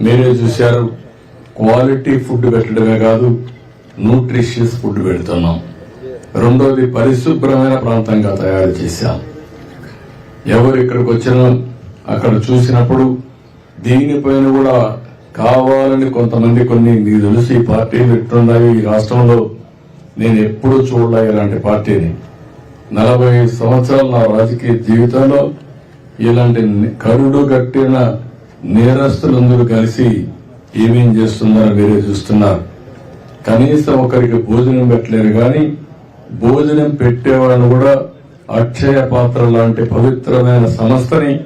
మీరే చూశారు quality food పెట్టడమే కాదు న్యూట్రిషియస్ ఫుడ్ పెడుతున్నాం. రెండోది పరిశుభ్రమైన ప్రాంతంగా తయారు చేశాం. ఎవరు ఇక్కడికి వచ్చినా అక్కడ చూసినప్పుడు దీనిపైన కూడా కావాలని కొంతమంది కొన్ని మీకు తెలుసు ఈ పార్టీలు ఎట్లున్నాయి ఈ రాష్ట్రంలో. నేను ఎప్పుడూ చూడలే ఇలాంటి పార్టీని. నలభై సంవత్సరాల నా రాజకీయ జీవితంలో ఇలాంటి కరుడు కట్టిన నేరస్తులందరూ కలిసి ఏమేం చేస్తున్నారో మీరే చూస్తున్నారు. కనీసం ఒకరికి భోజనం పెట్టలేరు కానీ భోజనం పెట్టేవాళ్ళని కూడా అక్షయ పాత్ర లాంటి పవిత్రమైన సంస్థని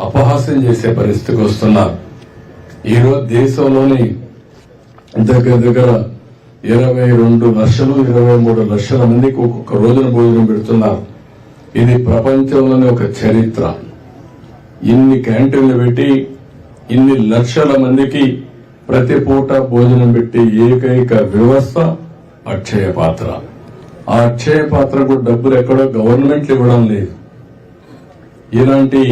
అపహాస్యం చేసే పరిస్థితికి వస్తున్నారు. ఈరోజు దేశంలోని దగ్గర దగ్గర ఇరవై రెండు లక్షలు ఇరవై మూడు లక్షల మందికి ఒక్కొక్క రోజున భోజనం పెడుతున్నారు. ఇది ప్రపంచంలోని ఒక చరిత్ర. ఇన్ని క్యాంటీన్లు పెట్టి ఇన్ని లక్షల మందికి ప్రతి పూట భోజనం పెట్టి ఏకైక వ్యవస్థ అక్షయ పాత్ర. ఆ అక్షయ పాత్రకు డబ్బులు ఎక్కడో గవర్నమెంట్ ఇవ్వడం లేదు. ఇలాంటి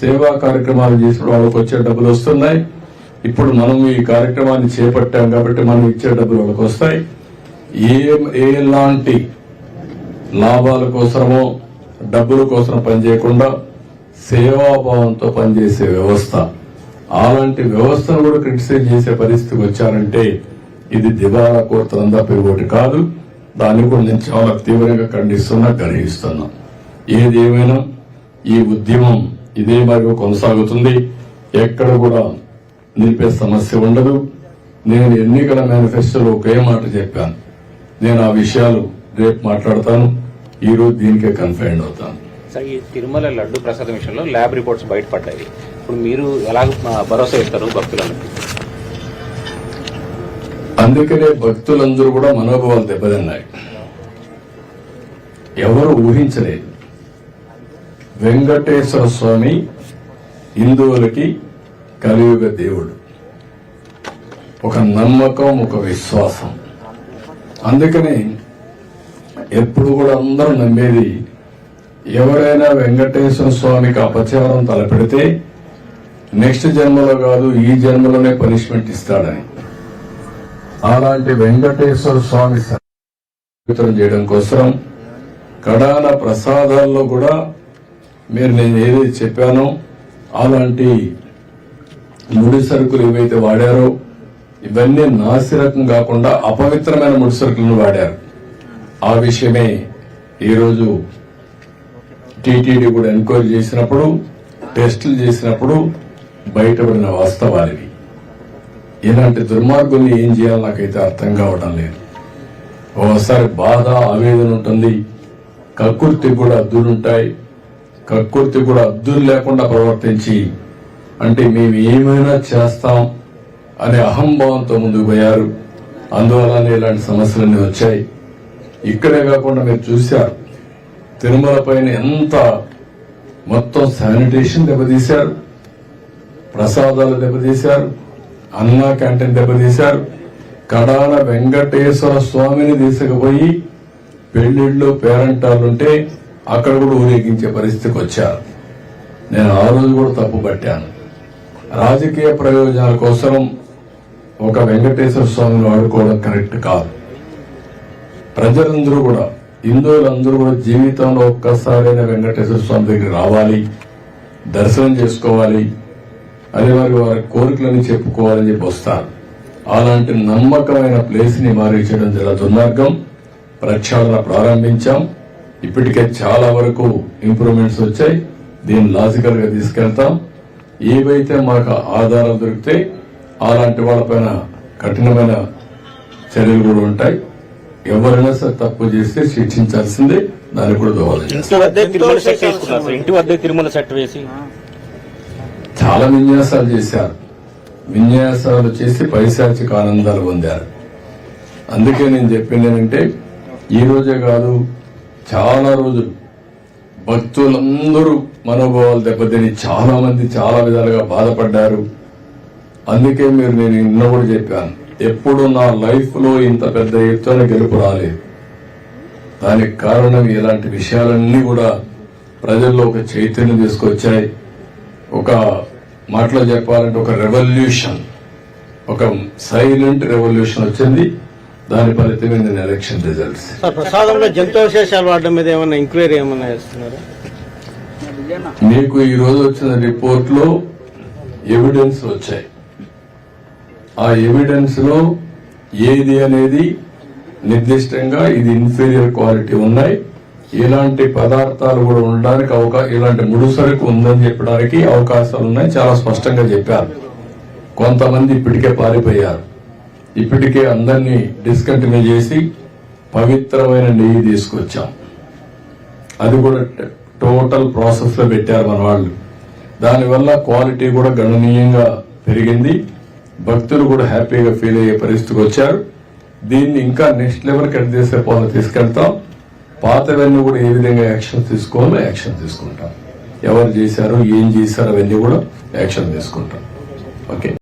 సేవా కార్యక్రమాలు చేసినప్పుడు వాళ్ళకి వచ్చే డబ్బులు వస్తున్నాయి. ఇప్పుడు మనం ఈ కార్యక్రమాన్ని చేపట్టాం కాబట్టి మనం ఇచ్చే డబ్బులు వాళ్ళకి వస్తాయి. ఏ ఎలాంటి లాభాల కోసమో డబ్బుల కోసం పనిచేయకుండా సేవాభావంతో పనిచేసే వ్యవస్థ. అలాంటి వ్యవస్థను కూడా క్రిటిసైజ్ చేసే పరిస్థితికి వచ్చారంటే ఇది దివాలా కోరుతుందని తప్ప ఇంకోటి కాదు. దాన్ని కూడా నేను చాలా తీవ్రంగా ఖండిస్తున్నా గ్రహిస్తున్నా. ఏదేమైనా ఈ ఉద్యమం ఇదే మరియు కొనసాగుతుంది. ఎక్కడ కూడా నిలిపే సమస్య ఉండదు. నేను ఎన్నికల మేనిఫెస్టోలో ఒకే మాట చెప్పాను. నేను ఆ విషయాలు రేపు మాట్లాడతాను. ఈ రోజు దీనికే కన్ఫైండ్ అవుతాను. సార్ ఈ తిరుమల లడ్డు ప్రసాదం విషయంలో ల్యాబ్ రిపోర్ట్స్ బయటపడ్డాయి. ఇప్పుడు మీరు ఎలా భరోసా ఇస్తారు భక్తులకు అందుకనే భక్తులందరూ కూడా మనోభావాలు దెబ్బతిన్నాయి. ఎవరు ఊహించలేదు. వెంకటేశ్వర స్వామి హిందువులకి కలియుగ దేవుడు. ఒక నమ్మకం ఒక విశ్వాసం. అందుకని ఎప్పుడు కూడా అందరూ నమ్మేది ఎవరైనా వెంకటేశ్వర స్వామికి అపచారం తలపెడితే నెక్స్ట్ జన్మలో కాదు ఈ జన్మలోనే పనిష్మెంట్ ఇస్తాడని. అలాంటి వెంకటేశ్వర స్వామి చేయడం కోసం కడాన ప్రసాదాల్లో కూడా మీరు నేను ఏదైతే చెప్పానో అలాంటి ముడి సరుకులు ఏవైతే వాడారో ఇవన్నీ నాసిరకం కాకుండా అపవిత్రమైన ముడి సరుకులను వాడారు. ఆ విషయమే ఈరోజు టీటీడీ కూడా ఎంక్వైరీ చేసినప్పుడు టెస్టులు చేసినప్పుడు బయటపడిన వాస్తవాలివి. ఇలాంటి దుర్మార్గుల్ని ఏం చేయాలో నాకైతే అర్థం కావడం లేదు. ఒకసారి బాధ ఆవేదన ఉంటుంది. కక్కుర్తి కూడా అద్దులుంటాయి. కక్కుర్తి కూడా అద్దులు లేకుండా ప్రవర్తించి అంటే మేము ఏమైనా చేస్తాం అనే అహంభావంతో ముందుకు పోయారు. అందువల్లనే ఇలాంటి సమస్యలన్నీ వచ్చాయి. ఇక్కడే కాకుండా మీరు చూశారు. తిరుమల పైన ఎంత మొత్తం శానిటేషన్ దెబ్బతీశారు. ప్రసాదాలు దెబ్బతీశారు అన్నా క్యాంటీన్ దెబ్బతీశారు. కడాల వెంకటేశ్వర స్వామిని తీసుకుపోయి పెళ్ళిళ్ళు పేరంటాలుంటే అక్కడ కూడా ఊరేగించే పరిస్థితికి వచ్చారు. నేను ఆ రోజు కూడా తప్పు పట్టాను. రాజకీయ ప్రయోజనాల కోసం ఒక వెంకటేశ్వర స్వామిని వాడుకోవడం కరెక్ట్ కాదు. ప్రజలందరూ కూడా హిందువులందరూ కూడా జీవితంలో ఒక్కసారైనా వెంకటేశ్వర స్వామి దగ్గర రావాలి దర్శనం చేసుకోవాలి అదే వారి వారి కోరికలని చెప్పుకోవాలని చెప్పి వస్తారు. అలాంటి నమ్మకమైన ప్లేస్ని మారించడం చాలా దుర్మార్గం. ప్రక్షాళన ప్రారంభించాం. ఇప్పటికే చాలా వరకు ఇంప్రూవ్మెంట్స్ వచ్చాయి. దీన్ని లాజికల్గా తీసుకెళ్తాం. ఏవైతే మాకు ఆధారాలు దొరికితే అలాంటి వాళ్ళపైన కఠినమైన చర్యలు కూడా ఉంటాయి. ఎవరైనా సరే తప్పు చేస్తే శిక్షించాల్సిందే. దానికి కూడా సార్. ఇంటి వద్దే తిరుమల సెట్ వేసి. చాలా విన్యాసాలు చేశారు. విన్యాసాలు చేసి పైశాచిక ఆనందాలు పొందారు. అందుకే నేను చెప్పింది ఏంటంటే ఈ రోజే కాదు చాలా రోజులు భక్తులందరూ మనోభావాలు దెబ్బతిని చాలా మంది చాలా విధాలుగా బాధపడ్డారు. అందుకే మీరు నేను నిన్న కూడా చెప్పాను ఎప్పుడు నా లైఫ్లో ఇంత పెద్ద ఎత్తున గెలుపు రాలేదు. దానికి కారణం ఇలాంటి విషయాలన్నీ కూడా ప్రజల్లో ఒక చైతన్యం తీసుకొచ్చాయి. ఒక మాటలో చెప్పాలంటే ఒక రెవల్యూషన్ ఒక సైలెంట్ రెవల్యూషన్ వచ్చింది. దాని ఫలితమైంది ఎలక్షన్ రిజల్ట్స్ ప్రసాదంలో జంతువశేషాలు వాడడం మీద ఏమైనా ఎంక్వైరీ ఏమైనా చేస్తున్నారా? మీకు ఈ రోజు వచ్చిన రిపోర్ట్లో ఎవిడెన్స్ వచ్చాయి. ఆ ఎవిడెన్స్లో ఏది అనేది నిర్దిష్టంగా ఇది ఇన్ఫీరియర్ క్వాలిటీ ఉన్నాయి. ఇలాంటి పదార్థాలు కూడా ఉండడానికి అవకాశం ఇలాంటి ముడి సరుకు ఉందని చెప్పడానికి అవకాశాలు ఉన్నాయి చాలా స్పష్టంగా చెప్పారు. కొంతమంది ఇప్పటికే పారిపోయారు. ఇప్పటికే అందరినీ డిస్కంటిన్యూ చేసి పవిత్రమైన నెయ్యి తీసుకొచ్చాం. అది కూడా టోటల్ ప్రాసెస్లో పెట్టారు మన వాళ్ళు. దానివల్ల క్వాలిటీ కూడా గణనీయంగా పెరిగింది. భక్తులు కూడా హ్యాపీగా ఫీల్ అయ్యే పరిస్థితికి వచ్చారు. దీన్ని ఇంకా నెక్స్ట్ లెవెల్ కట్ చేసే పోలు తీసుకెళ్తాం. పాతవన్నీ కూడా ఏ విధంగా యాక్షన్ తీసుకోవాలో యాక్షన్ తీసుకుంటాం. ఎవరు చేశారు ఏం చేశారు అవన్నీ కూడా యాక్షన్ తీసుకుంటాం. ఓకే?